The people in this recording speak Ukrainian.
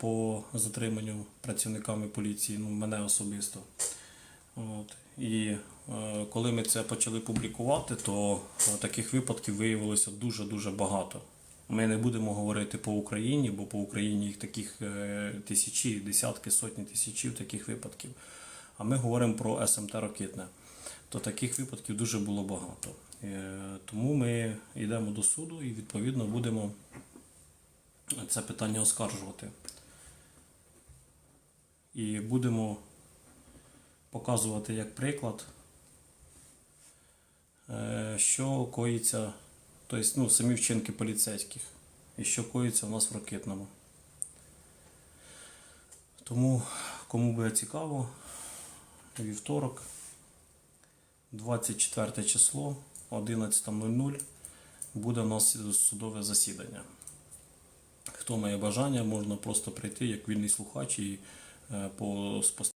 по затриманню працівниками поліції, ну, мене особисто. От. І е, коли ми це почали публікувати, то е, таких випадків виявилося дуже-дуже багато. Ми не будемо говорити по Україні, бо по Україні їх таких е, тисячі, десятки, сотні тисячів таких випадків. А ми говоримо про СМТ Ракитне. То таких випадків дуже було багато. Е, Тому ми йдемо до суду і відповідно будемо це питання оскаржувати. І будемо показувати як приклад, е, що коїться, тобто ну, самі вчинки поліцейських, і що коїться у нас в Ракитному. Тому, кому буде цікаво, вівторок, 24 число, 11.00 буде у нас судове засідання. Хто має бажання, можна просто прийти як вільний слухач і е, поспостерігати.